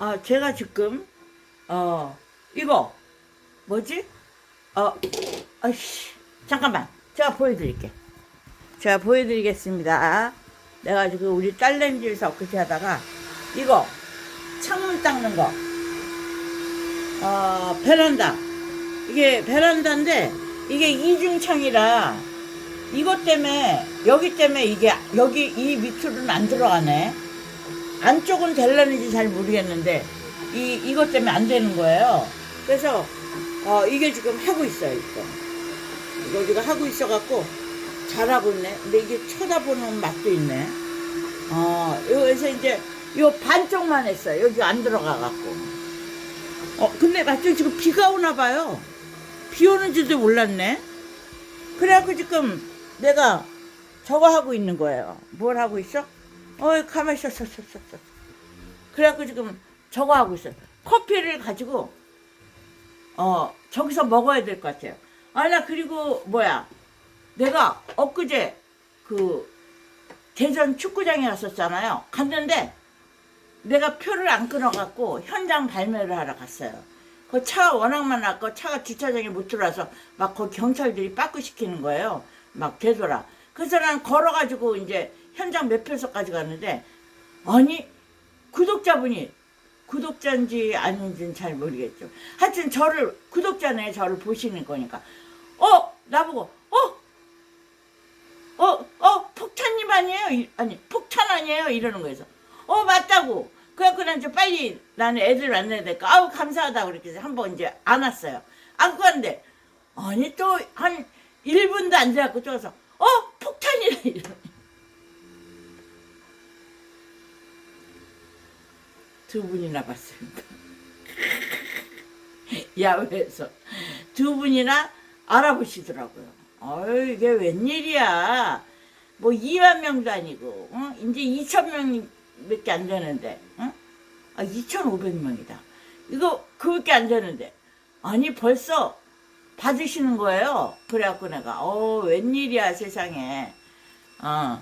아, 제가 지금, 어, 이거, 뭐지? 어, 아이씨, 잠깐만. 제가 보여드릴게. 제가 보여드리겠습니다. 내가 지금 우리 딸내미 집에서 엊그제 하다가, 이거, 창문 닦는 거. 어, 베란다. 이게 베란다인데, 이게 이중창이라, 이것 때문에, 여기 때문에 이게, 여기 이 밑으로는 안 들어가네. 안쪽은 될라는지 잘 모르겠는데, 이, 이것 때문에 안 되는 거예요. 그래서, 어, 이게 지금 하고 있어요, 이거. 이거 지금 하고 있어갖고, 잘하고 있네. 근데 이게 쳐다보는 맛도 있네. 어, 여기서 이제, 요 반쪽만 했어요. 여기 안 들어가갖고. 어, 근데 마침 지금 비가 오나 봐요. 비 오는 줄도 몰랐네. 그래갖고 지금 내가 저거 하고 있는 거예요. 뭘 하고 있어? 어이, 가만히 있어, 있어, 있어, 있어. 그래갖고 지금 저거 하고 있어요. 커피를 가지고, 어, 저기서 먹어야 될 것 같아요. 아, 나 그리고, 뭐야. 내가 엊그제 그 대전 축구장에 갔었잖아요. 갔는데 내가 표를 안 끊어갖고 현장 발매를 하러 갔어요. 그 차가 워낙 많았고 차가 주차장에 못 들어와서 막 그 경찰들이 빠꾸 시키는 거예요. 막 되돌아. 그래서 난 걸어가지고 이제 현장 몇 표소까지 갔는데 아니 구독자분이 구독자인지 아닌지는 잘 모르겠죠. 하여튼 저를 구독자네 저를 보시는 거니까 어 나보고 어 어, 어, 폭탄님 아니에요? 이- 아니, 폭탄 아니에요? 이러는 거에서. 어, 맞다고. 그래갖고 난 이제 빨리 나는 애들 만나야 될까. 아우, 감사하다. 그렇게 해서 한번 이제 안 왔어요. 안고 왔는데, 아니, 또 한 1분도 안 돼갖고 또 와서, 어, 폭탄이라 이러 두 분이나 봤습니다. 야외에서. 두 분이나 알아보시더라고요. 어이, 이게 웬일이야. 뭐 2만 명도 아니고, 어? 이제 2천 명밖에 안 되는데, 어? 아, 2,500명이다. 이거 그밖에 안 되는데. 아니, 벌써 받으시는 거예요. 그래갖고 내가, 어, 웬일이야, 세상에. 어.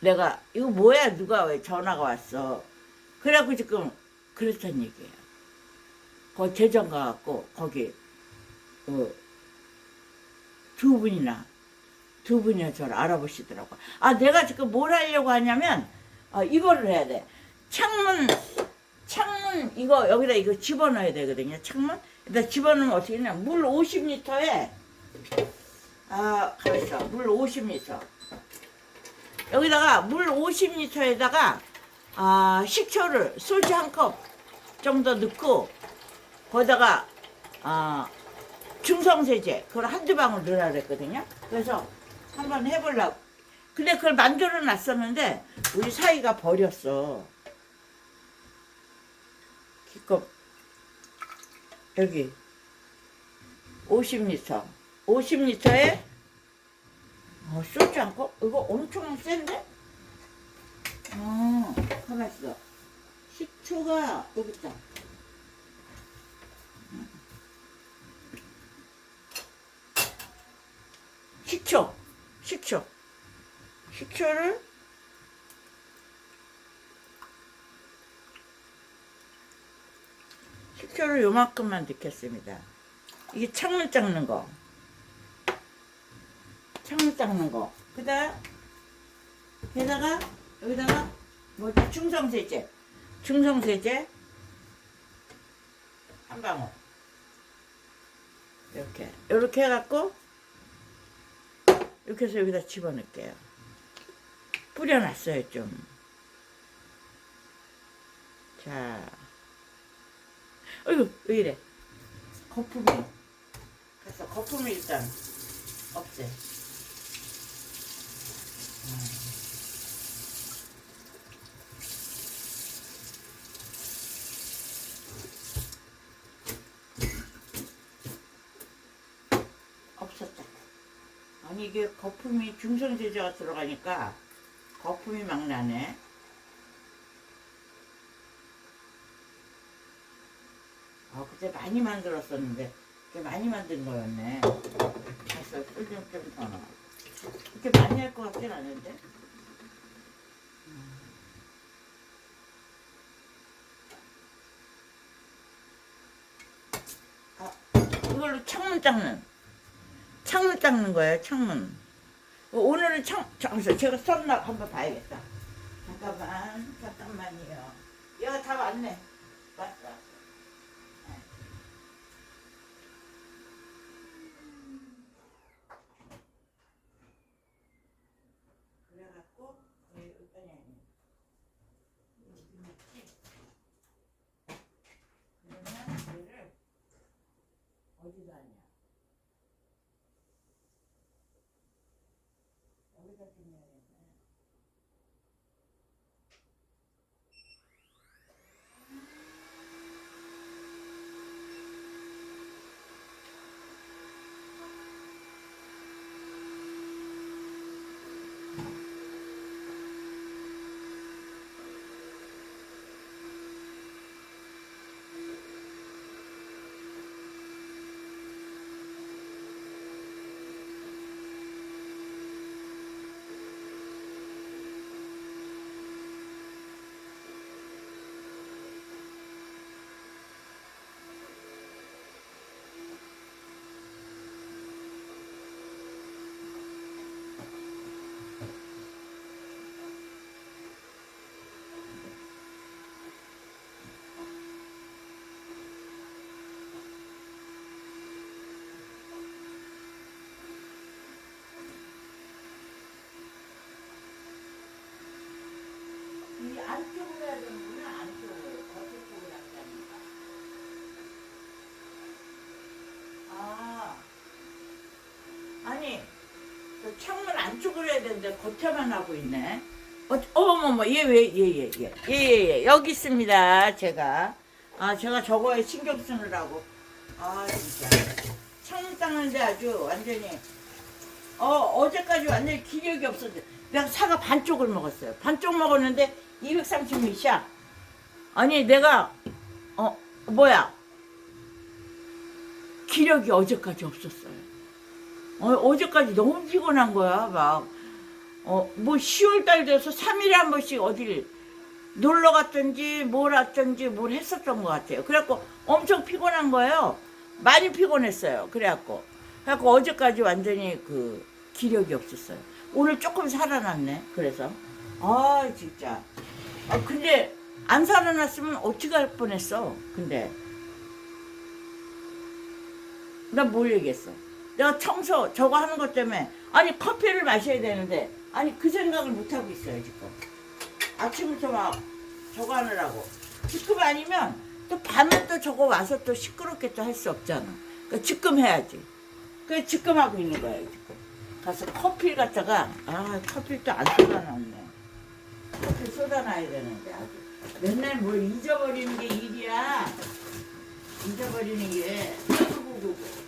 내가, 이거 뭐야, 누가 왜 전화가 왔어. 그래갖고 지금, 그렇단 얘기예요. 거기 대전 가갖고, 거기, 어, 두 분이나 두 분이나 저를 알아보시더라고. 아 내가 지금 뭘 하려고 하냐면 아, 이거를 해야 돼. 창문 창문 이거 여기다 이거 집어넣어야 되거든요. 창문 일단 집어넣으면 어떻게 했냐? 물 50리터에 아 가만있어 물 50리터 여기다가 물 50리터에다가 아 식초를 소주 한 컵 정도 넣고 거기다가 아 중성세제 그걸 한두 방울 넣으라 그랬거든요. 그래서 한번 해보려고. 근데 그걸 만들어 놨었는데 우리 사이가 버렸어. 기껏 여기 50리터 50리터에 어, 소주 한 컵? 이거 엄청 센데? 어, 가만 있어. 식초가 여기 있다. 식초, 식초, 식초를 식초를 요만큼만 넣겠습니다. 이게 창문 닦는 거, 창문 닦는 거. 그다음 게다가 여기다가 뭐지 중성세제, 중성세제 한 방울 이렇게 이렇게 해갖고. 이렇게 해서 여기다 집어넣을게요. 뿌려놨어요, 좀. 자. 어이구, 왜 이래. 거품이. 그래서 거품을 일단 없애. 음. 아니 이게 거품이 중성제제가 들어가니까 거품이 막 나네. 아 그때 많이 만들었었는데 이렇게 많이 만든 거였네. 됐어 꿀좀좀더 넣어. 이렇게 많이 할 것 같진 않은데? 음. 아, 이걸로 창문 닦는. 창문 닦는 거예요 창문. 어, 오늘은 창 잠깐만 제가 썼나 한번 봐야겠다. 잠깐만 잠깐만요. 얘가 다 왔네 왔어 왔어. 그래갖고 예, 아니 아니 여기 있지? 그러면 얘를 어디다 하냐 여기다 두면야겠네 이 안쪽으로 해야 되는구나 안쪽으로 겉쪽으로 약자니까 아 아니 그 창문 안쪽으로 해야 되는데 겉에만 하고 있네. 어, 어머머머 얘왜얘 얘 얘 얘 얘 여기 있습니다 제가. 아 제가 저거에 신경 쓰느라고. 아 진짜. 창문 닦는데 아주 완전히 어 어제까지 완전히 기력이 없었는데 내가 사과 반쪽을 먹었어요. 반쪽 먹었는데 230ml야 아니 내가 어 뭐야? 기력이 어제까지 없었어요 어, 어제까지 너무 피곤한 거야 막 어, 뭐 10월달 돼서 3일에 한 번씩 어딜 놀러 갔든지 뭘 왔든지 뭘 했었던 것 같아요. 그래갖고 엄청 피곤한 거예요. 많이 피곤했어요. 그래갖고. 그래갖고 어제까지 완전히 그 기력이 없었어요. 오늘 조금 살아났네. 그래서. 아, 진짜. 아, 근데 안 살아났으면 할 뻔했어. 근데. 나 뭘 얘기했어? 내가 청소 저거 하는 것 때문에 아니 커피를 마셔야 되는데 아니 그 생각을 못 하고 있어요 지금. 아침부터 막 저거 하느라고. 지금 아니면 또 밤에 또 저거 와서 또 시끄럽게 또 할 수 없잖아. 그러니까 지금 해야지. 그래 지금 하고 있는 거예요 지금. 가서 커피 갖다가 아 커피 또 안 쏟아놨네. 커피 쏟아놔야 되는데 아주. 맨날 뭘 잊어버리는 게 일이야. 잊어버리는 게. 아이고 아.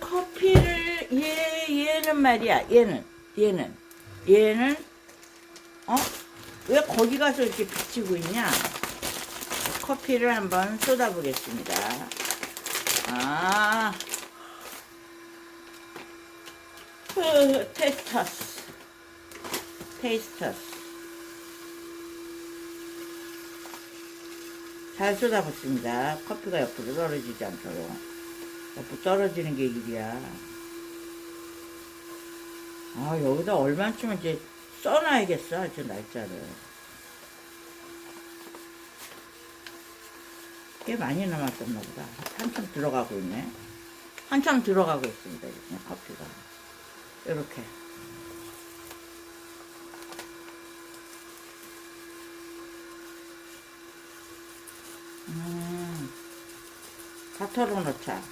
커피를 얘 얘는 말이야 얘는 얘는. 얘는 어? 왜 거기 가서 이렇게 비치고 있냐? 커피를 한번 쏟아보겠습니다. 아. 흐, 테스터스. 테이스터스 잘 쏟아붓습니다. 커피가 옆으로 떨어지지 않도록. 옆으로 떨어지는 게 일이야. 아, 여기다 얼마쯤 이제 써놔야겠어, 아주 날짜를. 꽤 많이 남았었나 보다. 한참 들어가고 있네. 한참 들어가고 있습니다, 커피가. 이렇게. 음, 다 털어놓자.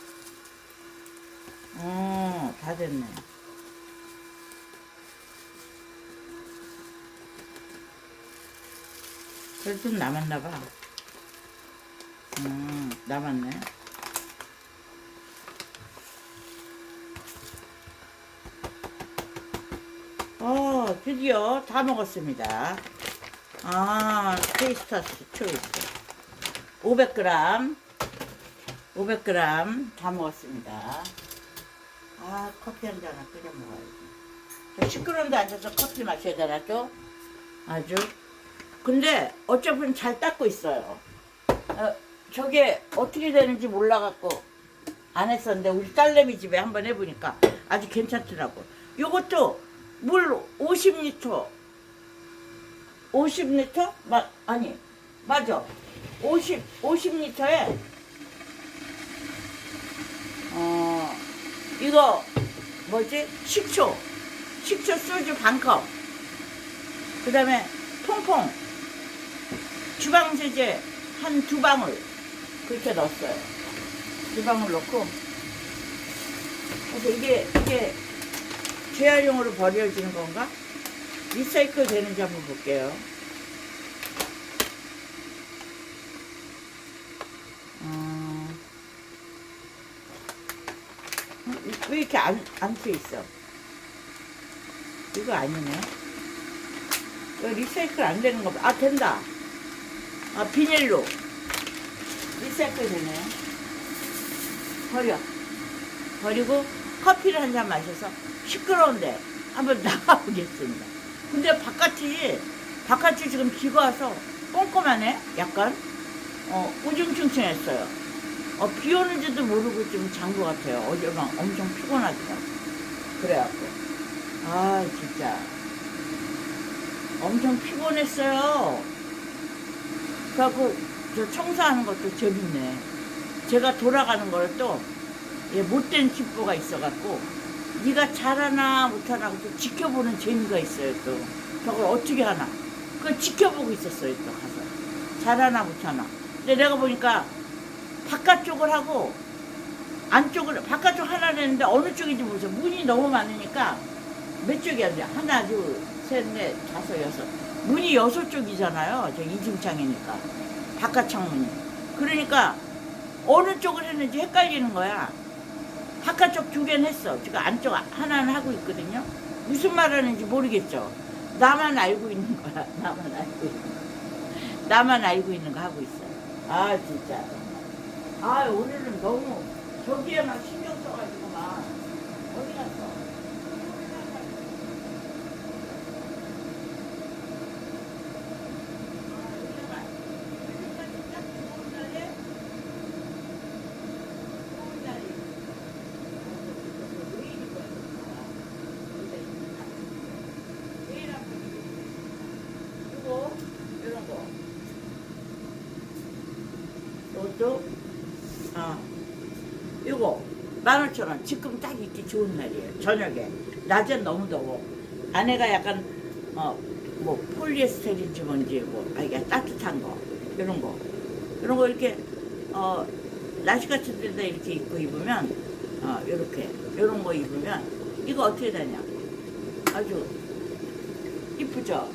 어, 다 됐네. 그래도 좀 남았나봐. 음, 남았네. 어, 드디어 다 먹었습니다. 아, 테이스터스 초이스. 500g 500g 다 먹었습니다. 아 커피 한 잔을 끓여 먹어야지. 시끄러운데 앉아서 커피 마셔야 되나 또? 아주. 근데 어차피 잘 닦고 있어요. 어, 저게 어떻게 되는지 몰라갖고 안 했었는데 우리 딸내미 집에 한번 해보니까 아주 괜찮더라고. 요것도 물 50리터. 50리터? 마, 아니 맞아 50 50리터에. 어 이거 뭐지? 식초. 식초 소주 반컵. 그 다음에 퐁퐁 주방세제 한 두 방울. 그렇게 넣었어요. 두 방울 넣고. 그래서 이게 이게 재활용으로 버려지는 건가? 리사이클 되는지 한번 볼게요. 왜 이렇게 안, 안돼 있어? 이거 아니네. 이거 리사이클 안 되는 거 봐. 아, 된다. 아, 비닐로. 리사이클 되네. 버려. 버리고 커피를 한 잔 마셔서 시끄러운데 한번 나가보겠습니다. 근데 바깥이, 바깥이 지금 비가 와서 꼼꼼하네? 약간? 어, 우중충충했어요. 어, 비 오는지도 모르고 좀잔것 같아요. 어제 막 엄청 피곤하더라고. 그래갖고. 아, 진짜. 엄청 피곤했어요. 그래갖고, 저 청소하는 것도 재밌네. 제가 돌아가는 거를 또, 예, 못된 킥보가 있어갖고, 네가 잘하나 못하나 또 지켜보는 재미가 있어요, 또. 저걸 어떻게 하나. 그걸 지켜보고 있었어요, 또 가서. 잘하나 못하나. 근데 내가 보니까, 바깥쪽을 하고, 안쪽을, 바깥쪽 하나를 했는데 어느 쪽인지 모르겠어. 문이 너무 많으니까, 몇 쪽이야? 하나, 둘, 셋, 넷, 다섯, 여섯. 문이 여섯 쪽이잖아요. 저 이중창이니까. 바깥 창문이. 그러니까, 어느 쪽을 했는지 헷갈리는 거야. 바깥쪽 두 개는 했어. 지금 안쪽 하나는 하고 있거든요. 무슨 말 하는지 모르겠죠. 나만 알고 있는 거야. 나만 알고 있는 거. 나만 알고 있는 거 하고 있어. 아, 진짜. 아, 오늘은 너무 저기에만 신경 써가지고 막. 어디 갔어? 이런 거. 이거 15,000원 지금 딱 입기 좋은 날이에요. 저녁에. 낮엔 너무 더워. 안에가 약간 어 뭐 폴리에스테린지 뭔지 뭐 아, 이게 따뜻한 거 이런 거. 이런 거 이렇게 어 날씨 같은 데다 이렇게 입고 입으면 어 이렇게. 이런 거 입으면 이거 어떻게 되냐? 아주 이쁘죠?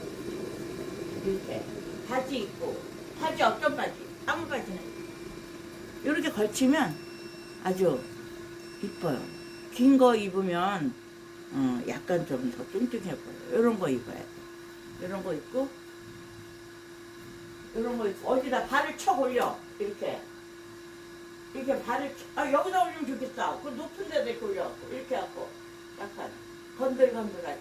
이렇게. 바지 입고. 바지 어떤 바지? 아무 바지나 이렇게 걸치면 아주 이뻐요. 긴 거 입으면 어, 약간 좀 더 뚱뚱해 보여요. 이런 거 입어야 돼. 이런 거 입고 이런 거 입고 어디다 발을 쳐 올려 이렇게 이렇게 발을 쳐, 아 여기다 올리면 좋겠다. 그 높은 데다 이렇게 올려갖고 이렇게 갖고 약간 건들건들하게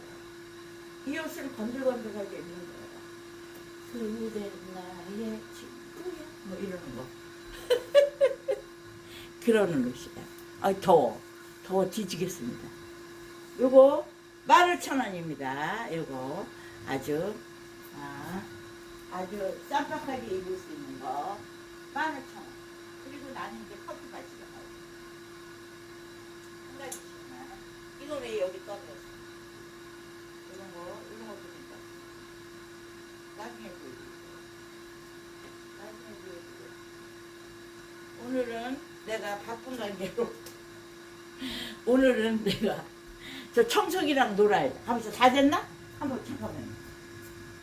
이 옷은 건들건들하게 입는 거예요. 그대 나의 친구야 뭐 이러는 거. 그러는 옷이야. 아 더워. 더워 뒤지겠습니다. 요거 15,000원입니다. 요거 아주 아, 아주 쌈박하게 입을 수 있는 거 15,000원. 그리고 나는 이제 커피 바지가 나오고 한 가지씩만. 이거 왜 여기 떨어졌어? 이런 거 이런 것도 괜찮아. 나중에 보여드릴게요. 나중에 보여드릴게요. 오늘은 내가 바쁜 관계로 오늘은 내가 저 청소기랑 놀아야 돼. 하면서 다 됐나? 한번 잠깐만요.